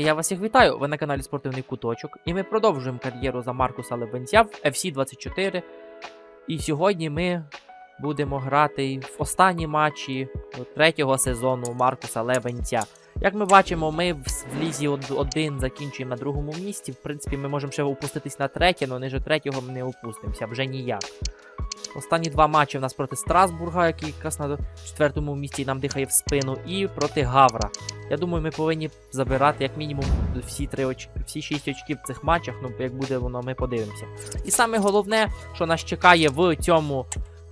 Я вас всіх вітаю! Ви на каналі Спортивний Куточок, і ми продовжуємо кар'єру за Маркуса Левенця в FC 24. І сьогодні ми будемо грати в останні матчі третього сезону Маркуса Левенця. Як ми бачимо, ми в лізі 1 закінчуємо на другому місці. В принципі, ми можемо ще опуститись на третє, але ниже третього ми не опустимося вже ніяк. Останні два матчі в нас проти Страсбурга, який якраз на четвертому місці нам дихає в спину, і проти Гавра. Я думаю, ми повинні забирати як мінімум всі три очки, всі шість очків в цих матчах. Ну, як буде воно, ми подивимося. І саме головне, що нас чекає в цьому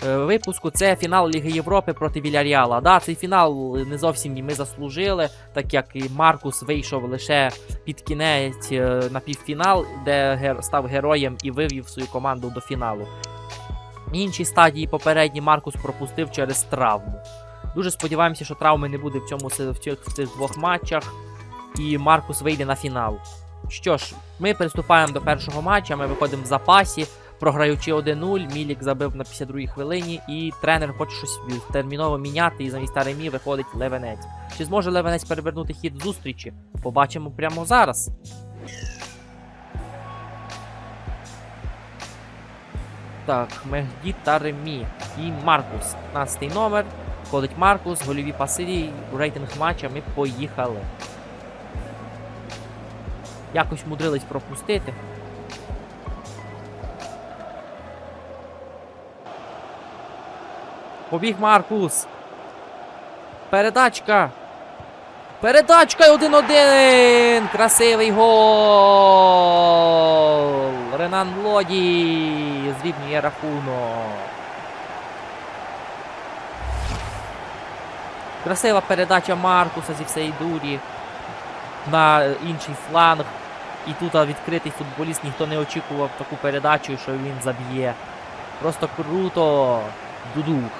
е, випуску, це фінал Ліги Європи проти Вільяріала. Да, цей фінал не зовсім ми заслужили, так як і Маркус вийшов лише під кінець е, на півфінал, де гер- став героєм і вивів свою команду до фіналу. Інші стадії попередні Маркус пропустив через травму. Дуже сподіваємося, що травми не буде в цьому в цих, в цих двох матчах, і Маркус вийде на фінал. Що ж, ми приступаємо до першого матча. Ми виходимо в запасі, програючи 1-0. Мілік забив на 52-й хвилині, і тренер хоче щось терміново міняти, і замість Таремі виходить Левенець. Чи зможе Левенець перевернути хід зустрічі? Побачимо прямо зараз. Так, Мехді Таремі і Маркус. 15 номер. Входить Маркус, гольові паси, рейтинг матча. Ми поїхали. Якось мудрились пропустити. Побіг Маркус. Передачка. Передачка і 1-1. Красивий гол. Ренан Лоді зрівнює рахунок. Красива передача Маркуса зі всієї дурі на інший фланг. І тут відкритий футболіст ніхто не очікував таку передачу, що він заб'є. Просто круто. Дудух.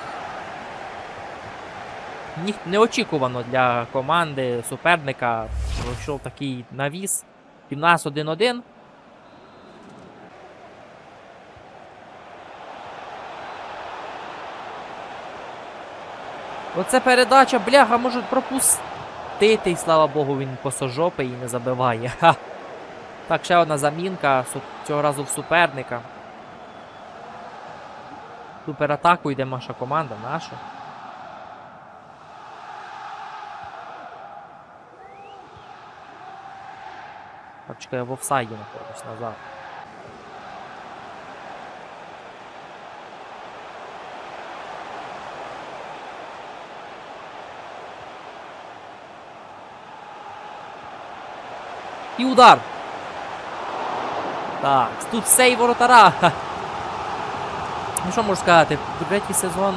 Неочікувано для команди суперника. Пройшов такий навіс. 17-1-1. Оце передача, бляха, може пропустити, і слава Богу, він косожопий і не забиває. Ха. Так, ще одна замінка, цього разу в суперника. Суператаку йде наша команда, наша. Так, чекай, я в офсайді знаходжусь назад. І удар. Так, тут сейв воротара. Ну що можу сказати, третій сезон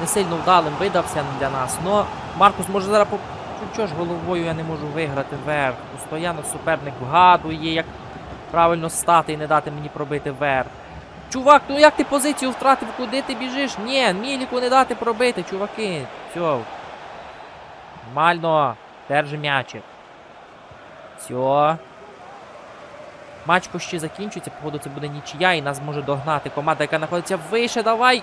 не сильно вдалим видався для нас. Но Маркус може зараз по. Ну чого ж головою я не можу виграти вверх. Постоянно суперник вгадує, як правильно стати і не дати мені пробити вверх. Чувак, ну як ти позицію втратив, куди ти біжиш? Ні, Міліку не дати пробити, чуваки. Все. Нормально. Держи м'ячик. Все. Матч почти закінчується, походу це буде нічия і нас може догнати команда, яка знаходиться вище, давай.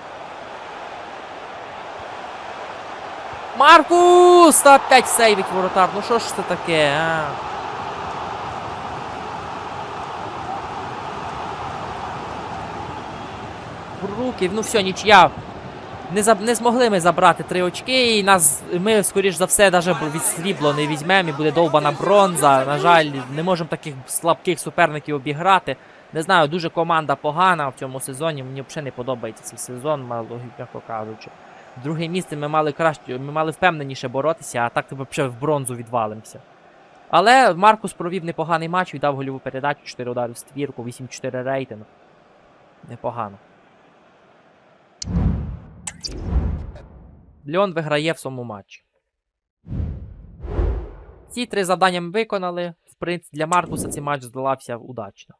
Маркус! Та опять сейвить воротар. Ну що ж це таке, а? Руки, ну все, нічия. Не, заб... не змогли ми забрати три очки, і нас ми, скоріш за все, навіть від срібло не візьмемо, і буде довбана бронза. На жаль, не можемо таких слабких суперників обіграти. Не знаю, дуже команда погана в цьому сезоні. Мені взагалі не подобається цей сезон, мало м'яко кажучи. Друге місце ми мали краще, ми мали впевненіше боротися, а так то взагалі в бронзу відвалимося. Але Маркус провів непоганий матч, віддав гольову передачу, 4 удари в ствірку, 8-4 рейтинг. Непогано. Льон виграє в своєму матчі. Ці три завдання ми виконали. В принципі, для Маркуса цей матч здавався удачно.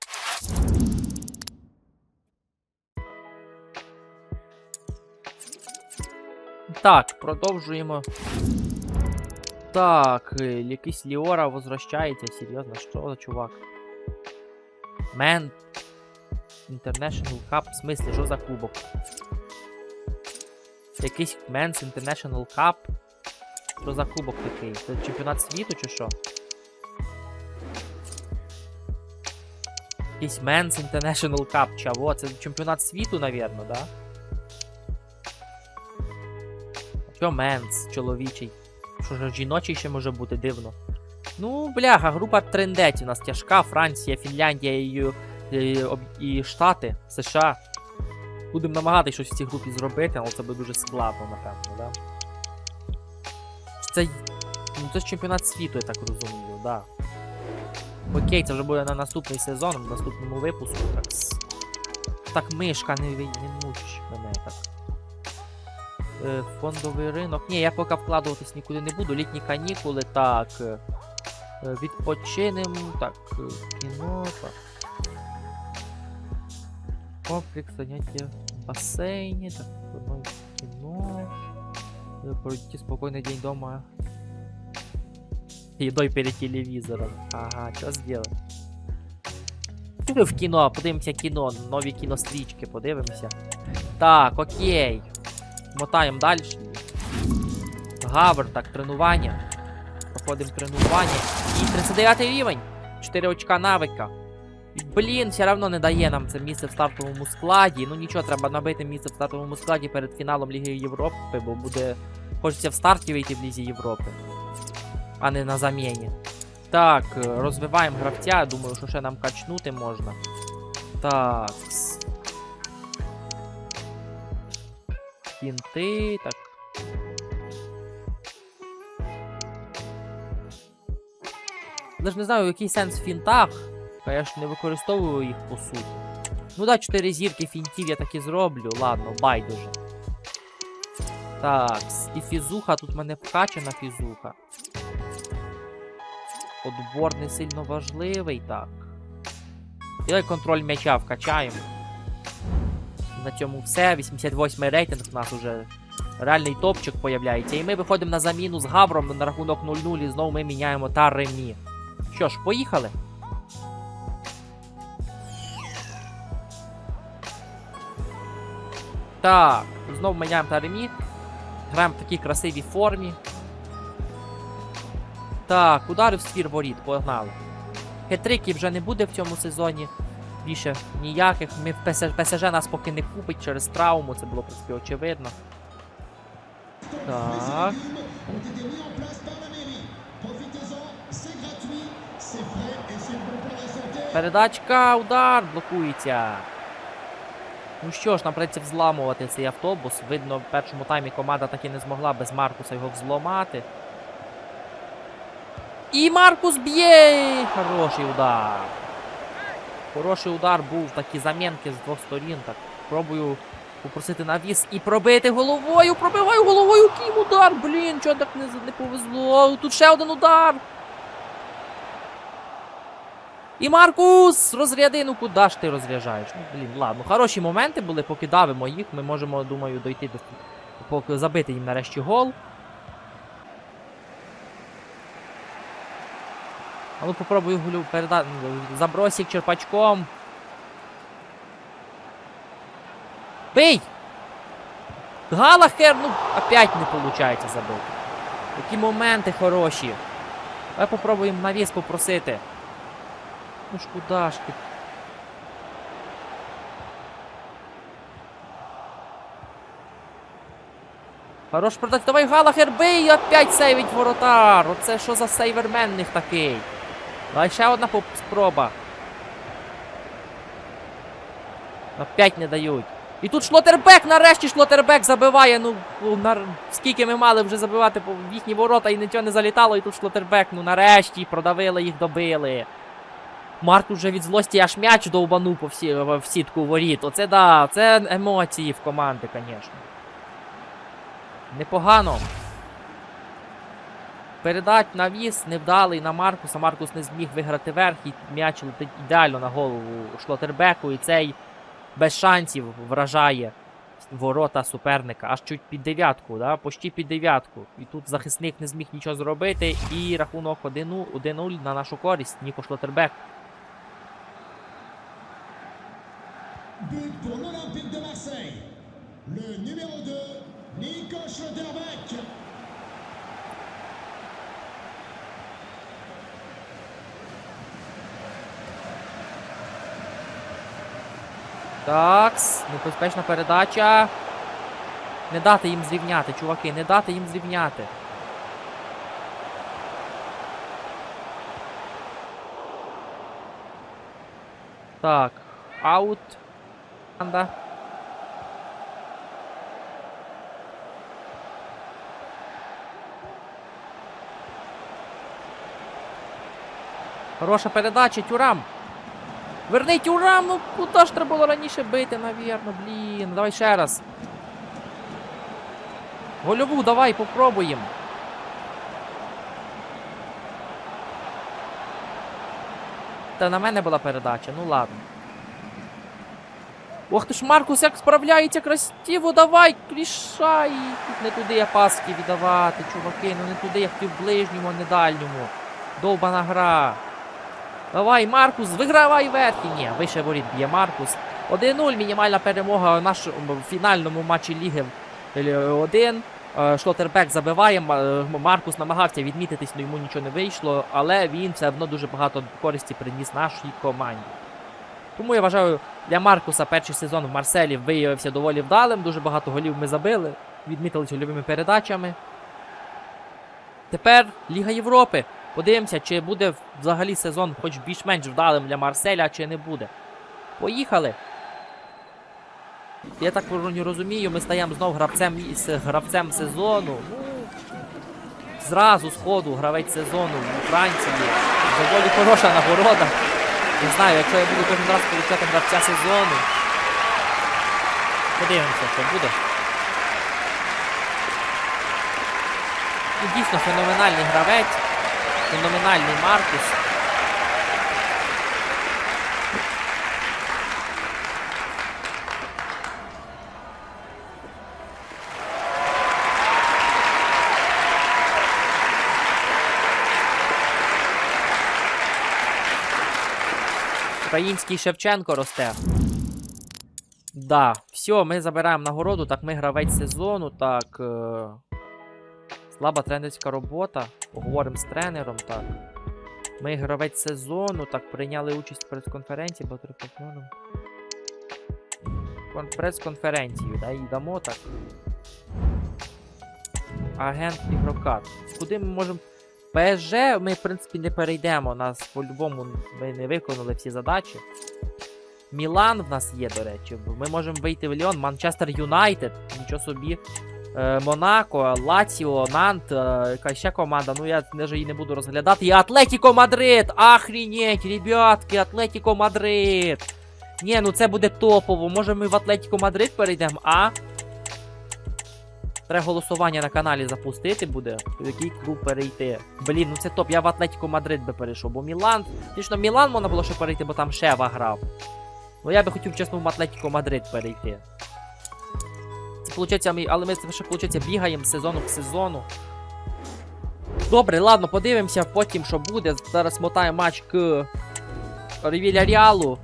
Так, продовжуємо. Так, е, якийсь Ліора возвращається. Серйозно, що за чувак? Мен. International Cup. В смислі, що за кубок? Якийсь Men's International Cup. Що за кубок такий? Це чемпіонат світу чи що? Якийсь Men's International Cup, чаво, це чемпіонат світу, навірно, да? Що Men's, чоловічий? Що ж жіночий ще може бути дивно? Ну, бляха, група трендець у нас тяжка. Франція, Фінляндія і, і, об- і Штати, США. Будемо намагатися щось в цій групі зробити, але це буде дуже складно, напевно, да? Це, ну, це чемпіонат світу, я так розумію, да. Окей, це вже буде на наступний сезон, в наступному випуску. Так, так мишка, не, не муч мене так. Е, фондовий ринок. Ні, я поки вкладуватись нікуди не буду. Літні канікули, так. е, е, Відпочинем. Так, е, кіно, так. Комплекс заняття в басейні, так, кіно. Е, Провести день дома. Едой перед телевізором. Ага, зробити? Пішли в кіно, подивимося кіно, нові кінострічки, подивимося. Так, окей. Мотаємо далі. Гавр, так, тренування. Проходимо тренування. І 39 рівень. 4 очка навика. Блін, все одно не дає нам це місце в стартовому складі. Ну нічого, треба набити місце в стартовому складі перед фіналом Ліги Європи, бо буде. Хочеться в старті вийти в Лізі Європи, а не на заміні. Так, е, розвиваємо гравця. Думаю, що ще нам качнути можна. Так. Фінти, так. Навіть не знаю, який сенс в фінтах. А я ж не використовую їх по суті. Ну да, 4 зірки фінтів я так і зроблю. Ладно, байдуже. Так, і фізуха, тут в мене вкачана фізуха. Отбор не сильно важливий, так. Давай контроль м'яча вкачаємо. На цьому все. 88 рейтинг у нас уже реальний топчик появляється. І ми виходимо на заміну з Гавром на рахунок 0-0 і знову ми міняємо Таремі. Що ж, поїхали? Так, знову міняємо Таремі. Граємо в такій красивій формі. Так, удари в ствір воріт, погнали. Хетриків вже не буде в цьому сезоні. Більше ніяких. Ми в ПСЖ, ПСЖ нас поки не купить через травму, це було в принципі очевидно. Так. Передачка, удар, блокується. Ну що ж, нам придеться взламувати цей автобус. Видно, в першому таймі команда таки не змогла без Маркуса його взломати. І Маркус б'є! Хороший удар. Хороший удар був, такі замінки з двох сторін. Так, пробую попросити навіс і пробити головою. Пробиваю головою кім удар. Блін, чого так не, не повезло. Тут ще один удар. І Маркус! Розряди, ну куди ж ти розряджаєш? Ну, блін, ладно. Хороші моменти були, поки давимо їх. Ми можемо, думаю, дойти до поки забити їм нарешті гол. А ну попробую гулю передати. Забросик черпачком. Бий! Галахер, ну, опять не виходить забити. Такі моменти хороші. Давай попробуємо навіс попросити. Ну ж? Хорош продать. Давай Галахер бий! Опять сейвить воротар! Оце що за сейвермен них такий? Давай ще одна спроба. Опять не дають. І тут Шлотербек, нарешті Шлотербек забиває. Ну, нар... скільки ми мали вже забивати в їхні ворота і нічого не залітало, і тут Шлотербек, ну нарешті продавили їх, добили. Марк уже від злості аж м'яч довбанув по всі, в сітку воріт. Оце да, це емоції в команди, звісно. Непогано. Передать навіс невдалий на Маркуса. Маркус не зміг виграти верх, і м'яч летить ідеально на голову Шлотербеку, і цей без шансів вражає ворота суперника. Аж чуть під дев'ятку, да? почти під дев'ятку. І тут захисник не зміг нічого зробити. І рахунок 1-0 1-0 на нашу користь. Ніко Шлотербек. but pour l'Olympique de Marseille, le numéro 2, Nico Schlotterbeck. Так, небезпечна передача. Не дати їм зрівняти, чуваки, не дати їм зрівняти. Так, аут. Анда. Хороша передача, Тюрам. Верни Тюрам, ну куди ж треба було раніше бити, навірно, блін. Давай ще раз. Гольову, давай, попробуємо. Та на мене була передача, ну ладно. Ох ти ж, Маркус, як справляється красиво, давай, рішай. Тут не туди я паски віддавати, чуваки, ну не туди, я хотів в ближньому, а не дальньому. Довбана гра. Давай, Маркус, вигравай верхи. Ні, вище воріт б'є Маркус. 1-0, мінімальна перемога в нашому фінальному матчі Ліги 1. Е, Шлотербек забиває. Е, Маркус намагався відмітитись, але йому нічого не вийшло. Але він все одно дуже багато користі приніс нашій команді. Тому я вважаю, для Маркуса перший сезон в Марселі виявився доволі вдалим. Дуже багато голів ми забили. Відмітились гольовими передачами. Тепер Ліга Європи. Подивимося, чи буде взагалі сезон хоч більш-менш вдалим для Марселя, чи не буде. Поїхали. Я так розумію, ми стаємо знов гравцем, гравцем сезону. Ну, зразу з ходу гравець сезону у Франції. Доволі хороша нагорода. Не знаю, якщо я буду кожен раз получати гравця сезону. Подивимося, що буде. Ну, дійсно феноменальний гравець. Феноменальний Маркус. Український Шевченко росте. Да, все, ми забираємо нагороду. Так, ми гравець сезону. Так. Е... Слаба тренерська робота. Поговоримо з тренером. Так. Ми гравець сезону. Так, прийняли участь в прес-конференції, бо Прес-конференцію, да, і дамо так. Агент ігрока. Куди ми можемо. ПСЖ ми, в принципі, не перейдемо. Нас по-любому ми не виконали всі задачі. Мілан в нас є, до речі. Ми можемо вийти в Ліон, Манчестер Юнайтед, нічого собі. Е, Монако, Лаціо, Нант, е, яка ще команда, ну я навіть її не буду розглядати. І Атлетіко Мадрид! Охренеть, ребятки, Атлетіко Мадрид! Ні, ну це буде топово. Може ми в Атлетіко Мадрид перейдемо, а? Треба голосування на каналі запустити буде, в який клуб перейти. Блін, ну це топ. Я в Атлетіко Мадрид би перейшов, бо Мілан. Звісно, Мілан можна було ще перейти, бо там Шева грав. Ну я би хотів, чесно, в Атлетіко Мадрид перейти. Це получається, але ми ще получається бігаємо з сезону в сезону. Добре, ладно, подивимося потім, що буде. Зараз мотаємо матч к Ревіляріалу.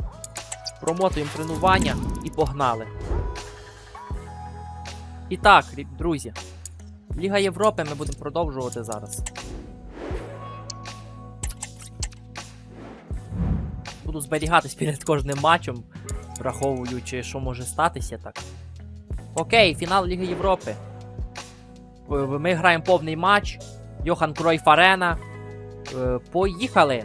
Промотуємо тренування і погнали. І так, друзі. Ліга Європи ми будемо продовжувати зараз. Буду зберігатись перед кожним матчем, враховуючи, що може статися так. Окей, фінал Ліги Європи. В- Ми граємо повний матч. Йохан Кройф Арена. Е, Поїхали!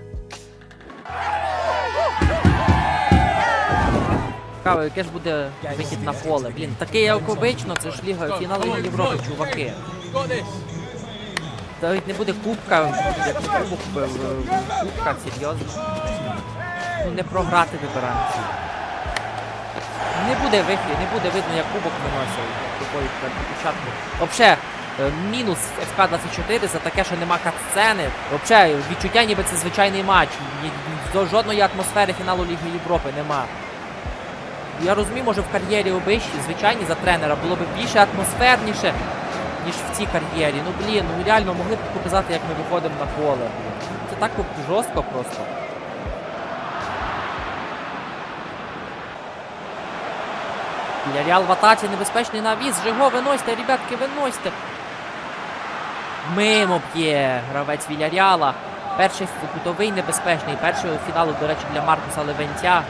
Цікаво, яке ж буде вихід на поле. Блін, таке як обично, це ж Ліга фінал Ліги Європи, чуваки. Навіть не буде кубка, як кубок е, е, кубка, серйозно. Ну не програти вибираємося. Не буде вихід, не буде видно, як кубок виносив такої початку. Взагалі, мінус ФК 24 за таке, що нема катсцени. Взагалі, відчуття ніби це звичайний матч. Жодної атмосфери фіналу Ліги Європи нема. Я розумію, може в кар'єрі обичі, звичайні за тренера було б більше атмосферніше, ніж в цій кар'єрі. Ну блін, ну реально могли б показати, як ми виходимо на поле. Це так жорстко просто. Вільяріал в атаці небезпечний навіс. Жиго, виносьте, ребятки, виносьте. Мимо п'є гравець Вільяріала. Перший кутовий небезпечний. Перший фіналу, до речі, для Маркуса Левентя.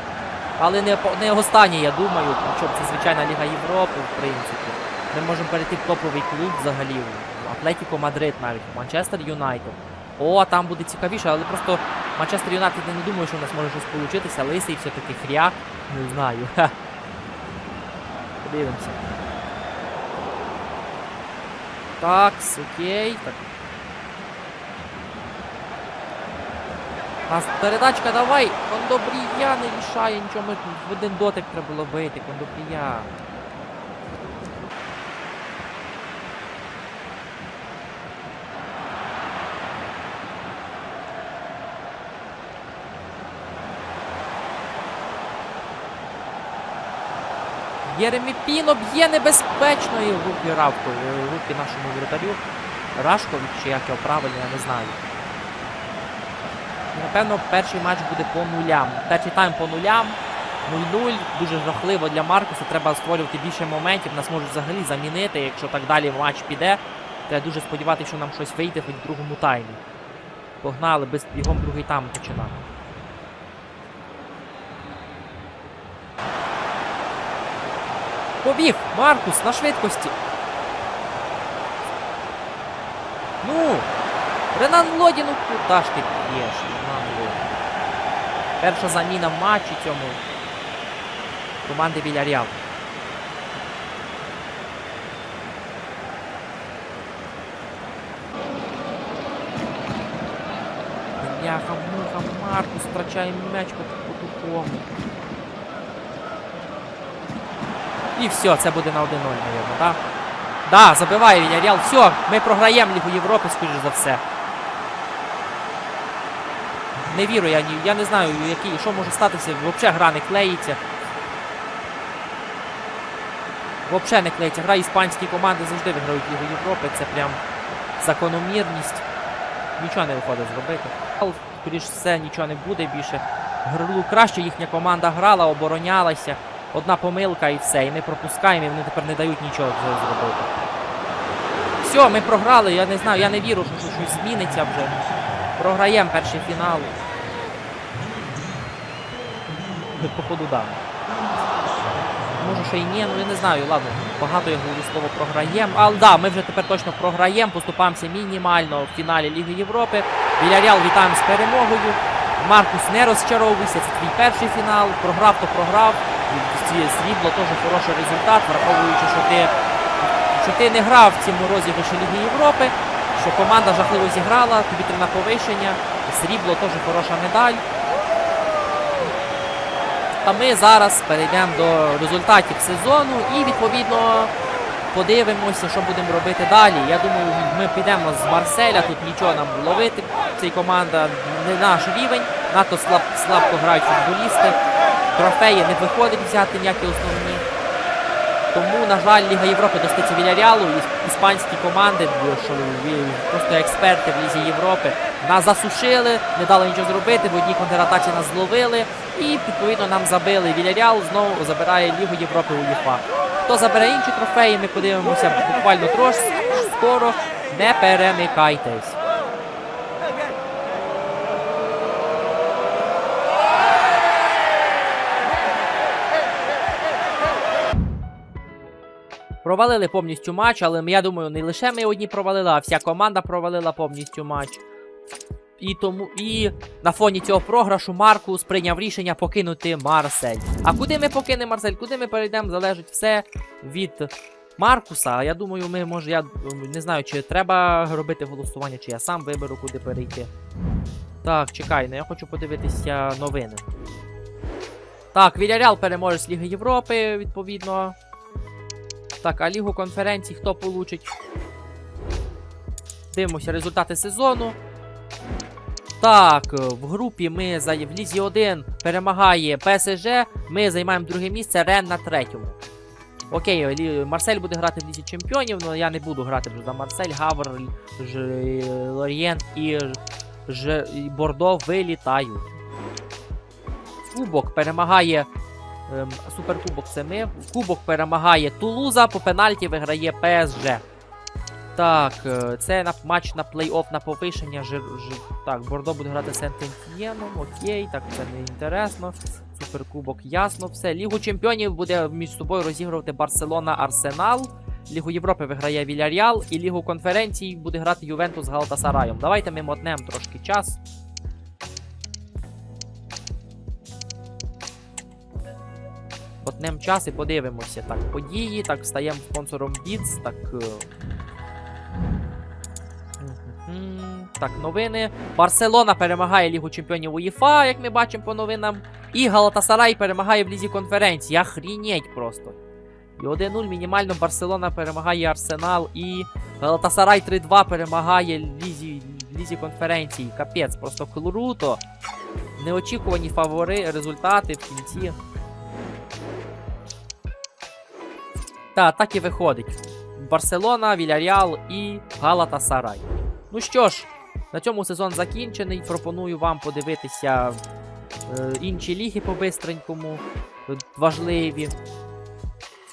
Але не, не останнє, я думаю, що це звичайна Ліга Європи, в принципі. Ми можемо перейти в топовий клуб взагалі. в Атлетіко Мадрид навіть, Манчестер Юнайтед. О, там буде цікавіше, але просто Манчестер Юнайтед я не думаю, що у нас може щось получитися. Лисий все-таки хряк. Не знаю. Подивимося. Так, окей. Так. А передачка давай! Кондобрія не рішає нічого. В один дотик треба було бити. Кондобрія. Єремі Піно б'є небезпечно і в руки Равку, в руки нашому вратарю. Рашкович, чи як його правильно, я не знаю. Напевно, перший матч буде по нулям. Перший тайм по нулям. 0-0. Дуже жахливо для Маркуса. Треба створювати більше моментів. Нас можуть взагалі замінити, якщо так далі матч піде. Треба дуже сподіватися, що нам щось вийде хоч в другому таймі. Погнали, без бігом другий тайм починати. Побіг! Маркус на швидкості. Ну! Ренан Лоді, ну куди п'єш. Перша заміна в матчі цьому команди Вільяріал. Бляха, муха, Маркус втрачає м'яч по по-тупому. І все, це буде на 1-0, мабуть, так? Да, забиває Вільяріал. Все, ми програємо Лігу Європи, скоріш за все. Не вірю я. Я не знаю, який, що може статися. Взагалі гра не клеїться. Взагалі не клеїться. Гра іспанські команди завжди виграють Лігу Європи. Це прям закономірність. Нічого не виходить зробити. Скоріш все, нічого не буде більше. Грилу краще їхня команда грала, оборонялася. Одна помилка і все. І ми пропускаємо, і вони тепер не дають нічого зробити. Все, ми програли. Я не знаю, я не вірю, що щось зміниться вже. Програємо перший фінал. Походу, да. Може, ще й ні, ну я не знаю, ладно. Багато я говорю слово програємо. Але да, ми вже тепер точно програємо, поступаємося мінімально в фіналі Ліги Європи. Вільяріал вітаємо з перемогою. Маркус не розчаровуйся, це твій перший фінал. Програв, то програв. Срібло теж хороший результат, враховуючи, що ти, що ти не грав в цьому розіграші Ліги Європи, що команда жахливо зіграла, тобі три на повищення. Срібло теж хороша медаль. А ми зараз перейдемо до результатів сезону і відповідно подивимося, що будемо робити далі. Я думаю, ми підемо з Марселя, тут нічого нам ловити. Ця команда не наш рівень, надто слаб, слабко грають футболісти. Трофеї не виходить взяти ніякі основні. На жаль, Ліга Європи достається Вільяріалу. Іс- Іспанські команди, що просто експерти в Лізі Європи, нас засушили, не дали нічого зробити, в одній контратаці нас зловили. І відповідно нам забили. Вільяріал знову забирає Лігу Європи УЄФА. Хто забере інші трофеї, ми подивимося буквально трошки скоро. Не перемикайтесь. Провалили повністю матч, але я думаю, не лише ми одні провалили, а вся команда провалила повністю матч. І тому і на фоні цього програшу Маркус прийняв рішення покинути Марсель. А куди ми покинемо Марсель? Куди ми перейдемо, залежить все від Маркуса. Я думаю, ми може, я не знаю, чи треба робити голосування, чи я сам виберу, куди перейти. Так, чекай, ну я хочу подивитися новини. Так, Вільяріал переможе з Ліги Європи, відповідно. Так, а Лігу конференцій хто получить? Дивимося результати сезону. Так, в групі ми в Лізі 1 перемагає ПСЖ. Ми займаємо друге місце, Рен на третьому. Окей, Марсель буде грати в Лізі Чемпіонів, але я не буду грати за Марсель, Гавр, Ж, Лорієнт і, Ж- Бордо вилітають. Кубок перемагає. Ем, суперкубок це ми. Кубок перемагає Тулуза, по пенальті виграє ПСЖ. Так, е, це на матч на плей-офф на повишення. Жир, жир, так, Бордо буде грати з Сент-Ентьєном, окей, так це не інтересно. Суперкубок, ясно, все. Лігу чемпіонів буде між собою розігрувати Барселона Арсенал. Лігу Європи виграє Вільяріал, і Лігу конференцій буде грати Ювентус з Галатасараєм. Давайте ми мотнемо трошки час. Мотнем час і подивимося. Так, події, так, стаємо спонсором Beats, так. е, Так, новини. Барселона перемагає Лігу чемпіонів УЄФА, як ми бачимо по новинам. І Галатасарай перемагає в Лізі конференції. Охрінеть просто. І 1-0 мінімально Барселона перемагає Арсенал. І Галатасарай 3-2 перемагає Лізі, Лізі конференції. Капець, просто круто. Неочікувані фавори, результати в кінці. Та, так і виходить. Барселона, Вільяріал і Галатасарай. Ну що ж, на цьому сезон закінчений. Пропоную вам подивитися е, інші ліги по бистренькому. е, Важливі.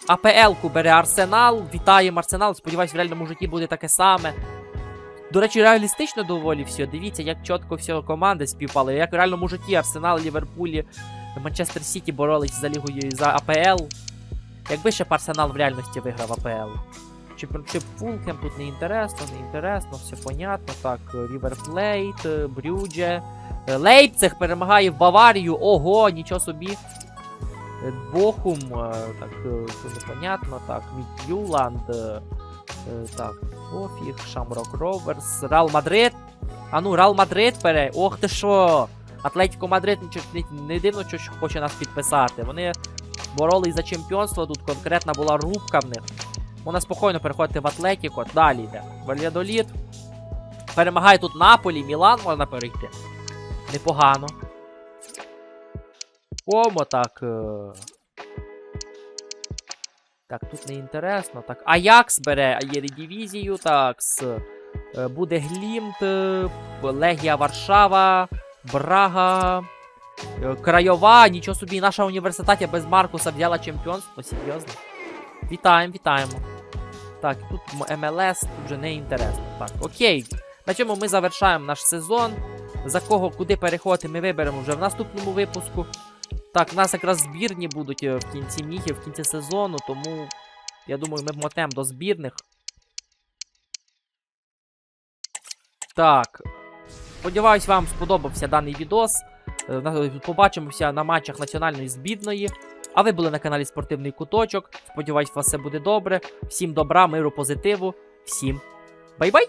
АПЛ-ку бере Арсенал. Вітаємо Арсенал. Сподіваюсь, в реальному житті буде таке саме. До речі, реалістично доволі все. Дивіться, як чітко все команди співпали. Як в реальному житті Арсенал, Ліверпулі, Манчестер Сіті боролись за лігою за АПЛ. Якби ще б Арсенал в реальності виграв АПЛ. Чи Фулхем тут не інтересно, не інтересно, все понятно. Так, Рівер Плейт, е, Брюдже. Лейпциг перемагає в Баварію. Ого, нічого собі. Бохум, е, так, е, це непонятно. Так, Мід'юланд. е, е, Так, Офіг, Шамрок Роверс, Реал Мадрид. А ну, Реал Мадрид пере. Ох ти що! Атлетіко Мадрид не, дивно, що хоче нас підписати. Вони боролись за чемпіонство, тут конкретна була рубка в них. Можна спокійно переходити в Атлетіко. Далі йде. Вальядоліт. Перемагає тут Наполі, Мілан можна перейти. Непогано. Комо так. е, Так, тут не інтересно. Так, Аякс бере Єридивізію. Так, с, е, буде Глімт, е, Легія Варшава, Брага. Е, Крайова, нічого собі, наша університетія без Маркуса взяла чемпіонство, серйозно. Вітаємо, вітаємо. Так, тут МЛС, тут вже не інтересно. Так, окей. На цьому ми завершаємо наш сезон. За кого куди переходити, ми виберемо вже в наступному випуску. Так, у нас якраз збірні будуть е, в кінці міхів, в кінці сезону, тому я думаю, ми мотнемо до збірних. Так. Сподіваюсь, вам сподобався даний відос. Е, Побачимося на матчах національної збідної. А ви були на каналі Спортивний Куточок. Сподіваюсь, у вас все буде добре. Всім добра, миру, позитиву. Всім бай-бай!